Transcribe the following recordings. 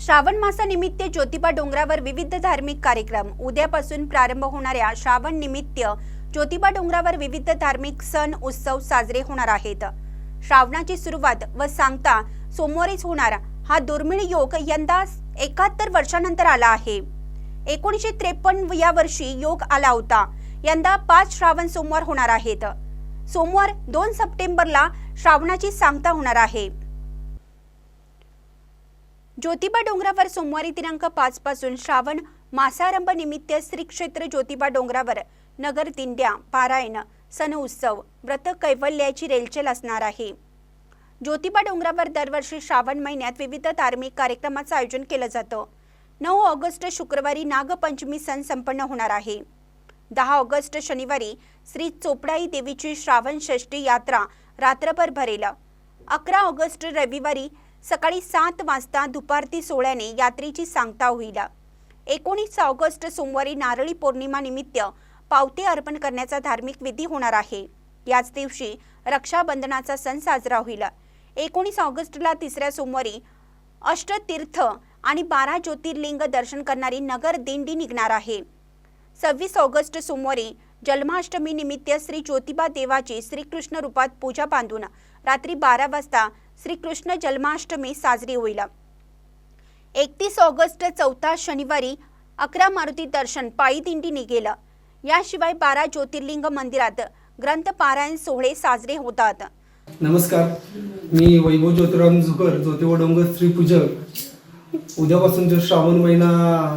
श्रावण मासानिमित्त ज्योतिबा डोंगरावर विविध धार्मिक कार्यक्रम. उद्यापासून प्रारंभ होणाऱ्या श्रावण निमित्त ज्योतिबा डोंगरावर विविध धार्मिक सण उत्सव साजरे होणार आहेत. श्रावणाची सुरुवात व सांगता सोमवारीच होणार. हा दुर्मिळ योग यंदा एकाहत्तर वर्षानंतर आला आहे. एकोणीसशे त्रेपन्न या वर्षी योग आला होता. यंदा पाच श्रावण सोमवार होणार आहेत. सोमवार दोन सप्टेंबरला श्रावणाची सांगता होणार आहे. ज्योतिबा डोंगरावर सोमवारी दिनांक पाच पासून श्रावण मासारंभ निमित्त श्री क्षेत्र ज्योतिबा डोंगरावर नगर दिंड्या पारायण सण उत्सव व्रत कैवल्याची रेलचेल असणार आहे. ज्योतिबा डोंगरावर दरवर्षी श्रावण महिन्यात विविध धार्मिक कार्यक्रमाचं आयोजन केलं जातं. नऊ ऑगस्ट शुक्रवारी नागपंचमी सण संपन्न होणार आहे. दहा ऑगस्ट शनिवारी श्री चोपडाई देवीची श्रावण षष्ठी यात्रा रात्रभर भरेल. अकरा ऑगस्ट रविवारी सकाळी सात वाजता दुपारती सोहळ्याने यात्रेची सांगता होईल. एकोणीस ऑगस्ट सोमवारी नारळी पौर्णिमा निमित्त पावते अर्पण करण्याचा धार्मिक विधी होणार आहे. याच दिवशी रक्षाबंधनाचा सण साजरा होईल. एकोणीस ऑगस्टला तिसऱ्या सोमवारी अष्टतीर्थ आणि बारा ज्योतिर्लिंग दर्शन करणारी नगर दिंडी निघणार आहे. सव्वीस ऑगस्ट सोमवारी जन्माष्टमी निमित्त श्री ज्योतिबा देवाची श्रीकृष्ण रूपात पूजा बांधून रात्री बारा वाजता श्रीकृष्ण जन्माष्टमी साजरी होईल. एकतीस ऑगस्ट चौथा शनिवारी अकरा मारुती दर्शन पायी दिंडी निघेल. याशिवाय बारा ज्योतिर्लिंग मंदिरात ग्रंथ पारायण सोहळे साजरे होतात. नमस्कार. मी वैभव ज्योतिराम झुकर ज्योतिबा डोंगर स्त्री पूजक उद्यापासून जो श्रावण महिना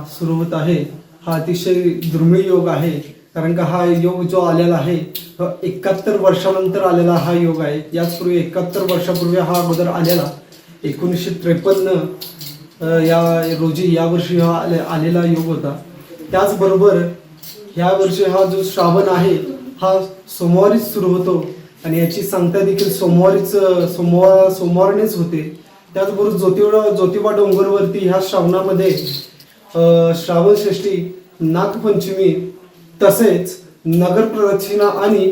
सुरू होत आहे हा अतिशय दुर्मिळ योग आहे. कारण का हा योग जो आलेला आहे एकाहत्तर वर्षानंतर आलेला हा योग आहे. याचपूर्वी एकाहत्तर वर्षापूर्वी हा अगोदर आलेला. एकोणीसशे त्रेपन्न या रोजी यावर्षी हा आले- आलेला योग होता. त्याचबरोबर ह्या वर्षी हा जो श्रावण आहे हा सोमवारीच सुरू होतो. आणि याची सांगता देखील सोमवारीच सोमवार सोमवारनेच होते. त्याचबरोबर ज्योतिबा ज्योतिबा डोंगरवरती ह्या श्रावणामध्ये श्रावण षष्ठी नागपंचमी तसेच नगर प्रदक्षिणा आणि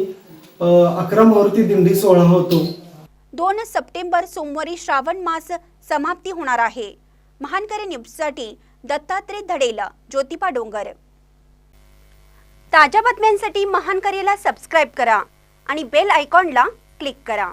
अकरा मारुती दिंडी सोहळा होतो. दोन सप्टेंबर सोमवारी श्रावण मास समाप्ती होणार आहे. महानकरी न्यूजसाठी दत्तात्रय धडेल ज्योतिबा डोंगर. ताज्या बातम्यांसाठी महानकरीला सबस्क्राईब करा आणि बेल आयकॉनला क्लिक करा.